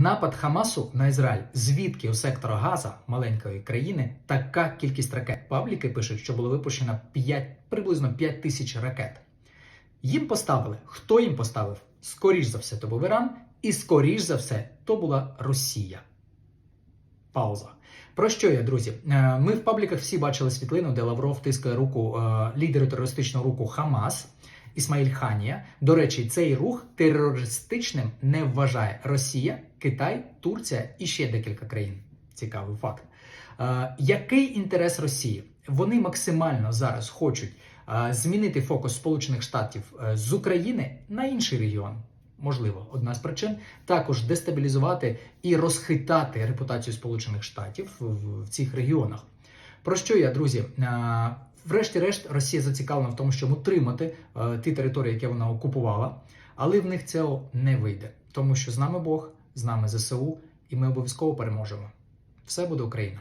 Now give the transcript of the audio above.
Напад Хамасу на Ізраїль, звідки у сектора Газа, маленької країни, така кількість ракет. Пабліки пишуть, що було випущено 5, приблизно 5 тисяч ракет. Їм поставили. Хто їм поставив? Скоріш за все, то був Іран, і скоріш за все, то була Росія. Пауза. Про що я, друзі? Е, Ми в пабліках всі бачили світлину, де Лавров тискає руку е, лідеру терористичного руху Хамас Ісмаїль Ханія. До речі, цей рух терористичним не вважає Росія, Китай, Турція і ще декілька країн. Цікавий факт. Е, Який інтерес Росії? Вони максимально зараз хочуть е, змінити фокус Сполучених Штатів е, з України на інший регіон. Можливо, одна з причин також дестабілізувати і розхитати репутацію Сполучених Штатів в, в цих регіонах. Про що я, друзі? Е, Врешті-решт, Росія зацікавлена в тому, щоб утримати е, ті території, які вона окупувала, але в них цього не вийде, тому що з нами Бог, з нами ЗСУ, і ми обов'язково переможемо. Все буде Україна!